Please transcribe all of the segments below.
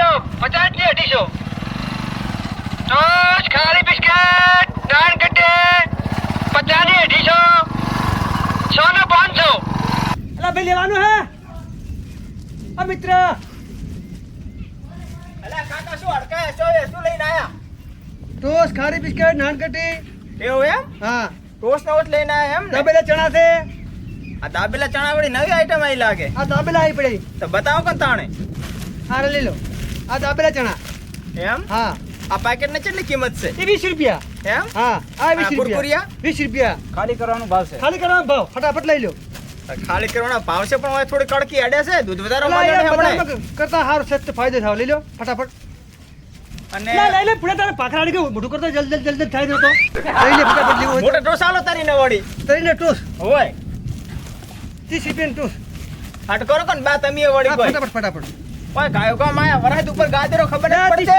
લો પચાસથી અઢીસો. રોજ ખાલી બિસ્કટ નાન કટે પચાસથી અઢીસો સો ને પાંચસો. અલા ભાઈ લેવાનું હે? આ મિત્ર. અલા કાકા શું અડકાય છો એ શું લઈને આયા? ટોસ ખારી બિસ્કટ નાનકટી એવું એમ? હા. ટોસ નો લઈને આયા એમ ને? દાબેલા ચણા છે. આ દાબેલા ચણા વાળી નવી આઈટમ આવી લાગે. આ દાબેલા આવી પડી. તો બતાવો કોણ તાણે? હારે લઈ લો. આ દાબરા ચણા. એમ? હા. આ પેકેટની કેટલી કિંમત છે? એ વીસ રૂપિયા. એમ? હા. આ વીસ રૂપિયા. વીસ રૂપિયા. ખાલી કરવાનો ભાવ છે. ખાલી કરવાનો ભાવ. ફટાફટ લઈ લો. ખાલી કરવાનો ભાવ છે પણ હવે થોડી કડકી અડે છે. દૂધ વધારે કરતા હારો સસ્તો ફાયદો થાવ. લઈ લો ફટાફટ. અને લા, લઈ લે પૂરા તારે પાખરા અડી ગયું મોઢું કરતો જલ્દી જલ્દી થાય તો. લઈ લે ફટાફટ લેવું મોટો ટોસ આલો તારી ને વળી તો. તરીને ટોસ. હોય. ત્રીસ રૂપિયા ટોસ. હટ કરો કોણ? બા તમે ફટાફટ ફટાફટ. કોઈ ગાયો કા માયા વરાત ઉપર ગાદરો ખબર ત્રીસ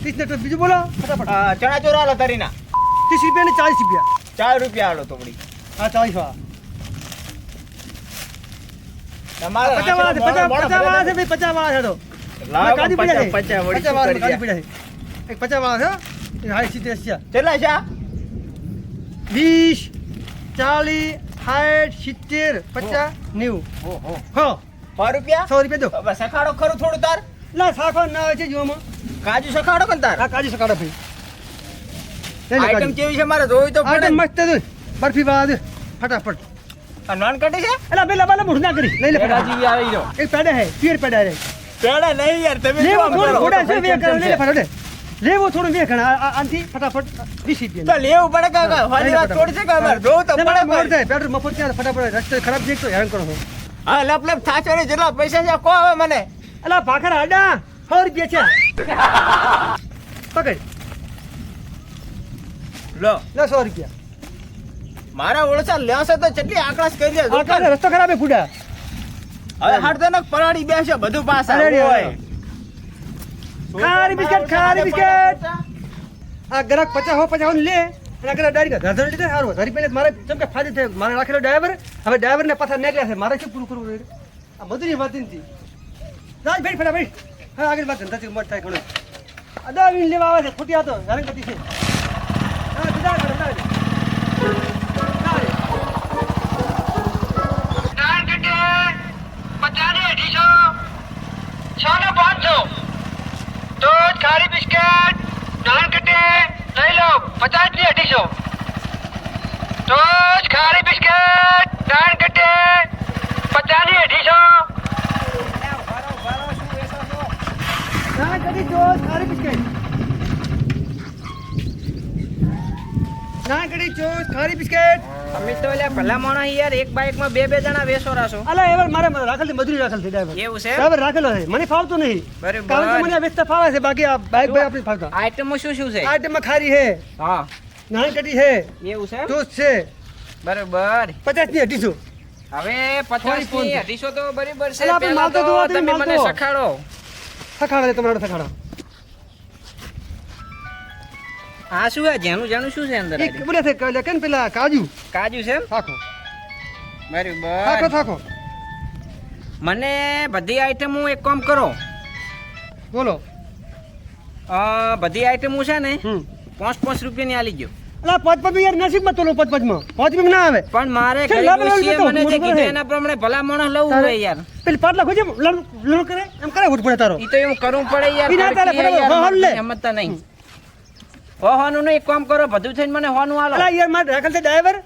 પડતી ટોસ ને બીજું બોલો ફટાફટ. ચણા ચોરા આલો તારી ના ત્રીસ રૂપિયા ને ચાલીસ રૂપિયા. ચાર રૂપિયા આલો તો વળી. હા ચાલીસ વાળા. તમારા પચાસ વાળા છે પચાસ પચાસ વાળા છે ભાઈ પચાસ વાળા છે તો. પચાસ પીડા છે. પચાસ વળી શું પીડા. છે એક પચાસ વાળા છે એ હાઈ સિત્તેર છે. કેટલા છે? વીસ ચાલીસ સાઠ સિત્તેર પચાસ નેવું. હો. સો રૂપિયા? સો રૂપિયા દો. હવે સખાડો ખરું થોડું તાર? ના સાખો ના આવે છે જોવામાં. કાજુ સખાડો કોણ તાર? હા કાજુ સકાડો ભાઈ. આઈટમ. કેવી છે મારે? જોવી તો આઈટમ મસ્ત છે. બરફી વાળા છે. ફટાફટ. આ નોન કટી છે? એલા પેલા બાલા મોઢું ના કરી. લઈ લે ફટાજી આવી જો એક પેડા હે પિયર પેડા રે પેડા નહીં યાર તમે લેવો થોડું? ઘોડા છે વે કરો લઈ લે ફટાફટ. લેવો થોડું વે ઘણા. આનથી ફટાફટ વીસ તો રૂપિયા લેવું પડે કાકા? વાલી વાત થોડી છે કે અમારે? જોવું તો પડે મોડ. થાય. પેટ્રોલ મફત ત્યાં ફટાફટ. રસ્તે ખરાબ દેખતો હેરાન કરો. હા લપ લપ થાચો ને જેટલા પૈસા છે કો હવે મને? અલા ભાખર હાડા સો રૂપિયા છે. પકડ. લો. લો સો રૂપિયા. મારા ઓળસા લેશે તો કેટલી આકડાસ કરી દે આ રસ્તો ખરાબ હે ફૂડા હવે હાડદનક પરાડી બેસે બધું પાસ આવે. હોય. ખારી બિસ્કટ ખારી બિસ્કટ. આ ગ્રાહક પચાસ હો પચાસ લે. અને આગળ ડાયરી હજાર લીધે, સારું. હજાર પહેલે મારે, જેમ કે ફાયદો થયો, મારે રાખેલો ડ્રાઈવર, હવે ડ્રાઈવરને પાછા નીકળ્યા છે. મારે શું પૂરું કરવું? આ મજૂરી વાત નથી રાજ ભાઈ ફટાફટ હા આગળ વાત ધંધાથી મત થાય ઘણું. અદાવીને લેવા આવે છે, ખોટી આ તો કરતી છે. હા બીજા આગળ, બીજા આગળ. બીજા આગળ. નાન કટ્ટે પચાસથી અઢીસો સો ને પાંચસો ટોચ ખારી બિસ્કટ નાન કટ્ટે લઈ લો પચાસથી અઢીસો ટોચ ખારી બિસ્કટ નાન કટ્ટે પચાસથી અઢીસો ના કદી ચોસ ખારી બિસ્કટ ના કદી ચોસ ખારી બિસ્કટ અમે તો એટલે ભલા માણસ યાર એક બાઇકમાં બે બે જણા વેસો રાશો. અલા એવાર મારે રાખેલ છે મજૂરી રાખેલ છે ડ્રાઈવર. એવું છે? ડ્રાઈવર રાખેલો છે. મને ફાવતું નહીં. બરાબર. કારણ કે મને વેચતા ફાવે છે બાકી આ બાઈક ભાઈ આપણે ફાવતા. આઈટમમાં શું શું છે? આ આઈટમમાં ખારી છે. હા. નાની છે. એવું છે? ટોસ્ટ છે. બરોબર. પચાસની અઢીસો. હવે પચાસ થોડી ફોનની અઢીસો તો બરાબર છે. પહેલા તો તો તમે તમે મને તો. સખાડો સખાડો છે તમારો સખાડો આ શું આ જેનું જેનું શું છે અંદર એક બોલે છે કે કેમ પેલા કાજુ? કાજુ છે થાકો. થાકો બરોબર થાકો મને બધી આઈટમ હું એક કામ કરો. બોલો. આ બધી હું છે ને પાંચ પાંચ રૂપિયાની આલી ગયો અલા યાર નસીબમાં તો લો પાંચ પાંચમાં પાંચ ના આવે. પણ મારે મને જે કીધું એના પ્રમાણે ભલા માણસ લઉં હોય યાર. પેલી પાટલા ખોજે લડ લડ કરે? એમ કરે ઉઠ પડે તારો. ઈ તો એમ કરવું પડે યાર લે. સમજતા નહીં. હોનું નહીં એક કામ કરો બધું થઈને મને હોનું આલો. અલા યાર મારે રાખેલ ડ્રાઈવર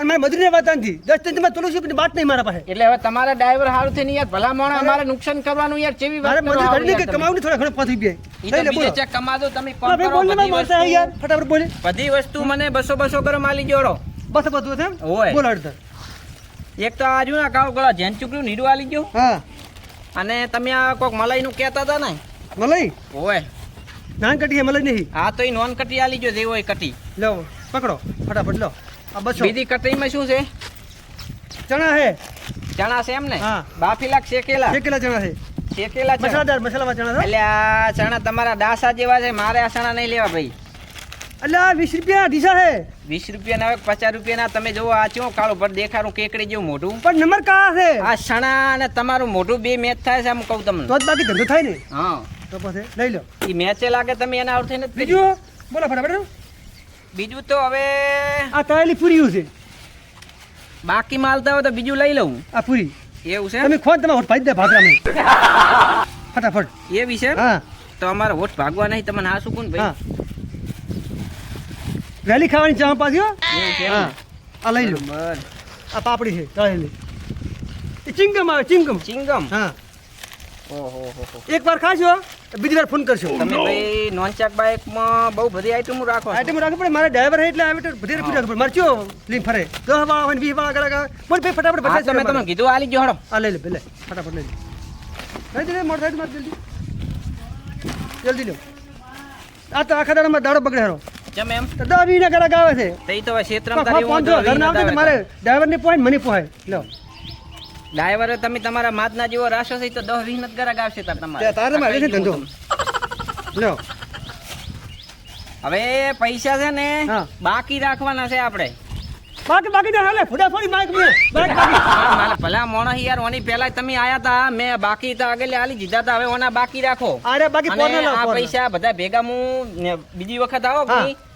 અને મારે મજૂરી વાત નથી દસ ત્રણમાં તુલસી વાત નહીં મારા પાસે. એટલે હવે તમારા ડ્રાઈવર હારું થઈને યાર ભલા માણસ અમારે નુકસાન કરવાનું યાર કેવી વાત મારે મજૂરી તમે. કમાવું થોડા ઘણો પાંચ બે બીજે ચેક કમાદો તમે કોણ કરો બોલ ને બધી મારતા યાર ફટાફટ બોલે. બધી વસ્તુ મને બસો બસો કરો માલી જોડો. બસ બધું છે ઓય. બોલ અડધા. એક તો આજુ ના કાવ ગળા જેન ચૂકડ્યું નીડું આલી ગયો. હા. અને તમે આ કોક મલાઈ નું કહેતા હતા ને? મલાઈ? ઓય નાન કટી મલાઈ નહીં. હા તો એ નોન કટી આલી ગયો જે એ કટી. લો પકડો ફટાફટ લો. બીજી કટરીમાં શું છે? ચણા હે. ચણા છે એમ ને? હા. બાફીલા શેકેલા? શેકેલા ચણા છે. શેકેલા મસાલાદાર મસાલામાં ચણા છે. એટલે આ ચણા તમારા ડાસા જેવા છે મારે આ ચણા નહીં લેવા ભાઈ. એટલે આ વીસ રૂપિયા ઢીસા છે વીસ રૂપિયા ના પચાસ રૂપિયા ના તમે જોવો આ ચો કાળો ભર દેખાડું કેકડી જેવું મોઢું. પણ નંબર કા છે. આ સણા અને તમારું મોઢું બે મેચ થાય છે આમ કહું તમને. તો જ બાકી ધંધો થાય ને. હા. તો પછી લઈ લો. એ મેચે લાગે તમે એના અર્થે નથી બીજું? બોલો ફટાફટ. બીજું તો હવે આ તળેલી પૂરી છે. બાકી માલતા હોય તો બીજું લઈ લઉં. આ પૂરી. એવું છે? તમે ખોદ તમે ભાઈ દે ભાગરામાં ફટાફટ. એ વિશે હા. તો અમારે હોઠ ભાગવા નહીં તમને હા શું કોણ ભાઈ? વહેલી ખાવાની ચા પાછી હો. આ લઈ લો. આ પાપડી છે તળેલી. ચિંગમ આવે ચિંગમ. Chewing gum? હો. એક વાર ખાશો બીજી વાર ફોન કરશો. તમે ભાઈ નોન ચાક બાઇકમાં બહુ બધી આઈટમો રાખો. આઈટમ રાખો પડે. મારે ડ્રાઈવર એટલે આઈટમ તો બધી રાખી રાખો મારે ચો લીમ ફરે. દસ વાળા હોય ને વીસ વાળા ગળા બોલ ભાઈ ફટાફટ હા તમે તમે કીધું આલી ગયો હડો. આ લઈ લે ભલે. ફટાફટ લઈ લે. લઈ દે મોટર સાઈડ માર જલ્દી. જલ્દી લો. આ તો આખા દાડામાં દાડો બગડે હરો ચમ એમ. તો દસ વીસ ગળા ગાવે છે. તે તો ક્ષેત્રમાં ક્ષેત્રમ પાંચ હું ઘર ના આવશે મારે ડ્રાઈવર ને પોઈન્ટ મને પોહાય. લો. ડ્રાઈવરે તમે તમારા માદના જેવો રાશો છે તો દસ વીસ ગરાક આવશે તાર તમારે. તારે મારે છે ધંધો. લ્યો હવે પૈસા છે ને બાકી રાખવાના છે આપણે. બાકી બાકી તો હાલે ફોડા ફોડી માઈક મે બાકી મારે ભલા મોણસ યાર ઓની પહેલા તમે આયા તા મેં બાકી તો આગળ આલી દીધા તા હવે ઓના બાકી રાખો. અરે બાકી પોર્નર લાવ આ પૈસા બધા ભેગા હું બીજી વખત આવો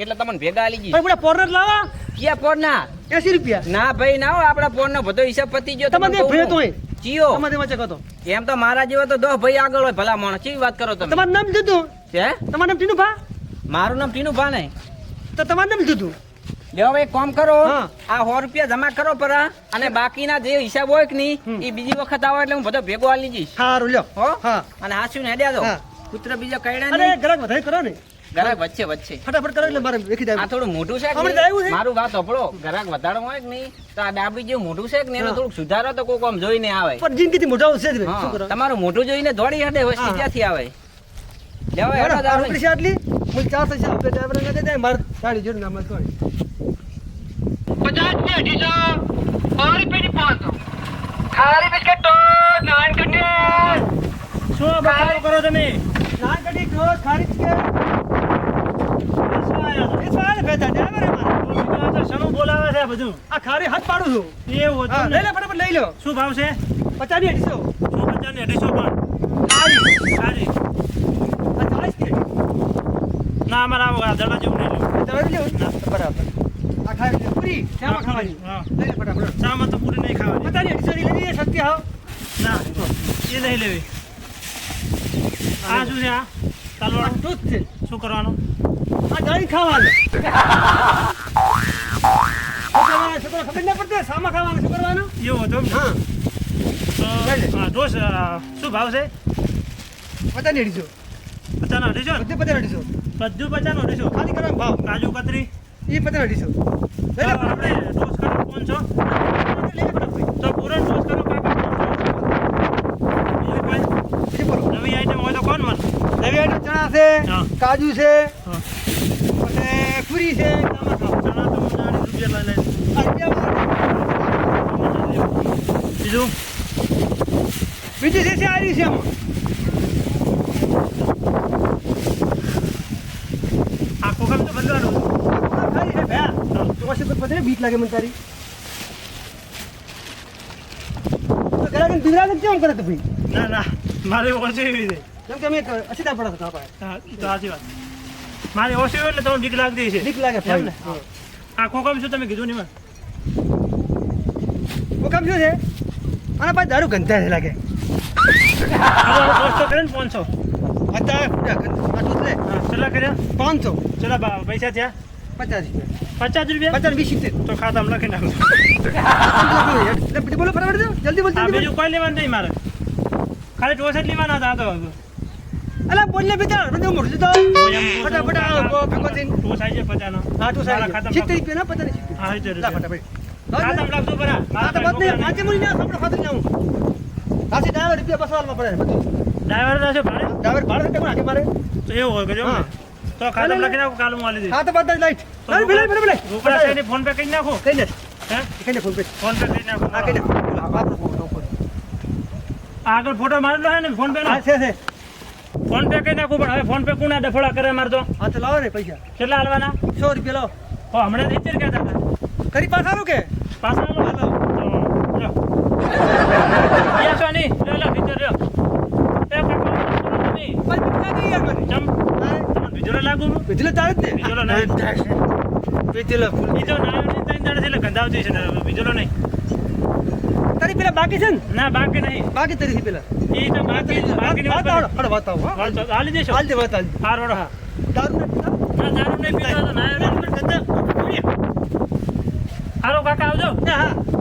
એટલે તમને ભેગા આલી જી પૂરા પોર્નર લાવા. ક્યાં ફોન ના. એસી રૂપિયા? ના ભાઈ ના આપડા ફોન નો બધો હિસાબ પતી ગયો તમારે તમને ભેળ કહું. તોય તમારે વચ્ચે કહો તો. એમ તો મારા જેવો તો દો ભાઈ આગળ હોય ભલા માણસ. ચી વાત કરો તમે. તમારું નામ લીધું? છે તમારું નામ ટીનું ભા મારું નામ ટીનુ નહીં. તો તમારું નામ લીધું? લ્યો ભાઈ એક કામ કરો. આ સો રૂપિયા જમા કરો પરા અને બાકીના જે હિસાબ હોય કે નહીં એ બીજી વખત આવે એટલે હું બધો ભેગો આલી જઈશ. સારું લ્યો. હો? અને હાસ્યું ને હેડ્યા દો. હા. બીજો કઈડા અરે ગ્રાહક વધારે કરો ને. ઘરાક વચ્ચે વચ્ચે. ફટાફટ કરો એટલે મારે વેખી આ થોડું મોટું છે હમણાં આવ્યું છે? મારું વાત સાંભળો. ગરાક વધારો હોય કે નહીં? તો આ ડાબી જે મોટું છે કે નહીં? એનું હા. સુધારો તો કોક આમ જોઈને આવે. પણ જિંદગીથી મોટા છે જ શું કરો તમારું મોટું જોઈને દોડી હડે હોય હા. ત્યાંથી આવે? લેવો હેડો દારૂ. આટલી? મુલ 400 રૂપિયા ડ્રાઈવર ને દે દે મારે ગાડી જોડે નામ લખો પચાસની અઢીસો સો રૂપિયાની પાંચસો ખાલી બિસ્કટ તો નાન કન્યા શું બતાવો કરો તમે? નાન કટી જો ખારી એ સાલે બેટા ડ્રાઈવર હે મારો શનું બોલાવે છે બધું આ ખારી હાથ પાડું છું એવું લઈ ને લે ફટાફટ લઈ લો શું ભાવ છે પચાસની સો પચાસ ને અઢીસો પણ સારી આ ચાલીસ કે ના અમારે દડા જેવું નહીં લેવું. બરાબર આ ખાવી પૂરી શામાં ખાવાની લઈ લે ફટાફટ તો પૂરી નહીં ખાવાની પચાસની અઢીસો લેવી લઈએ હાવ ના એ નહીં લેવી આ શું છે આ તાલવાળું જ છે. શું કરવાનું? આ ગાડી ખાવાનું. છોકરા ખબર ના પડતી? સામા ખાવાનું શું કરવાનું? એવું ને? હા. તો હા, ઢોસ શું ભાવ છે? પચાસ અઢીસો. પચાસ અઢીસો? બધે પચાસ અઢીસો. બધું પચાસ અઢીસો? ખાલી કરવાનો ભાવ. કાજુ કતરી? એ પચાસ અઢીસો. તો આપણે ઢોસ કરો કોણ ફટાફટ. તો પૂરો ઢોસ કરો કાકા નવી આઈટમ હોય તો કોણ મને નવી આઈટમ ચણા છે. કાજુ છે. અને પૂરી છે. ચણા તો હું ચાલીસ રૂપિયા લઈ લઈશ બીજું બીજું છે આ છે આમાં. આ કોકમ તો બદલવાનું આ છે ભયા. પતરે બીક લાગે મને તારી. ઘરે ગુજરાત કેમ કરે તો ભાઈ? ના ના. મારે ઓછી એવી છે. કેમ કે અમે અસીતા પડે. હા તો સાચી વાત. મારે ઓછી એટલે તમને બીક લાગતી છે. બીક લાગે એમ ને? આ કોકમ શું તમે કીધું નહીં કામ શું છે? અને ભાઈ દારૂ ગંધા છે લાગે. કરે ને પાંચસો ચલા કર્યા? પાંચસો. ચલા પૈસા થયા? પચાસ રૂપિયા. પચાસ રૂપિયા? પચાસ વીસ સિત્તેર. તો ખાતામાં લખી નાખો. બોલો દો જલ્દી બોલ. બીજું કોઈ લેવાનું નહીં મારે. ખાલી ટોસ જ લેવાના હતા તો. અલા બોલ ને બેટા બધું મોટું તો. ફટાફટ ફટા ભેગો દિન ટોસ આવી જાય પચાસનો હા તું મારા સાહેબ ખાતામાં સિત્તેર લખો. રૂપિયા ના સિત્તેર હા લા રૂપિયા. ફટાફટ. ખાતામાં લાગતો બરા. હા તો બસ માથે મળી ના આપણે ના હું કાસી ડાયવર રૂપિયા બસો હાલમાં પડે બધું. ડ્રાઈવર છે ભાડે? ડાયવર ભાડે રૂપિયા આજે મારે. તો એવું હોય કે જો તો ખાતામાં લખી નાખો કાલ હું આલી દઈશ. હા તો બધા લાઈટ. લાઈટ ભલે ભલે ભલે. રૂપિયા ફોન પે કરી નાખો. કઈ ને. હે? કઈ ને ફોન પે. ફોન પે કરી નાખો. હા કઈ ને. ફોન આગળ ફોટો મારેલો હે ને ફોન પે નો છે છે. ફોન પે કઈ નાખું પણ હવે ફોન પે કોના ડફોડા કરે મારે તો હા તો લાવો ને પૈસા. કેટલા હાલવાના? સો રૂપિયા લો હો હમણાં સિત્તેર કહેતા હતા કરી પાછા આવું કે? પાછા હાલો તો લ્યો. યા સોની, લ્યો, લ્યો, સિત્તેર લ્યો. એ કાકા, બોલો તમે. પાંચ મિનિટ લાગે યાર મને. ચમ, તમને બીજો લાગુ હું? વિજલે ચાલે જ ને. વિજલો નહીં. વિજલે બીજો નાયો નહીં, ત્રણ એટલે ગંધાવતી છે ને, બીજો નહીં. અરે પેલા બાકી છે ને? ના બાકી નહીં. બાકી તરી પેલા. એ તો બાકી બાકી વાત આવો હડ વાત આવો હાલી દેશો. હાલ દે વાત હાલ હાર વડો હા. દારૂ ના દારૂ નહીં પીતો તો ના હારો કાકા આવજો. હા.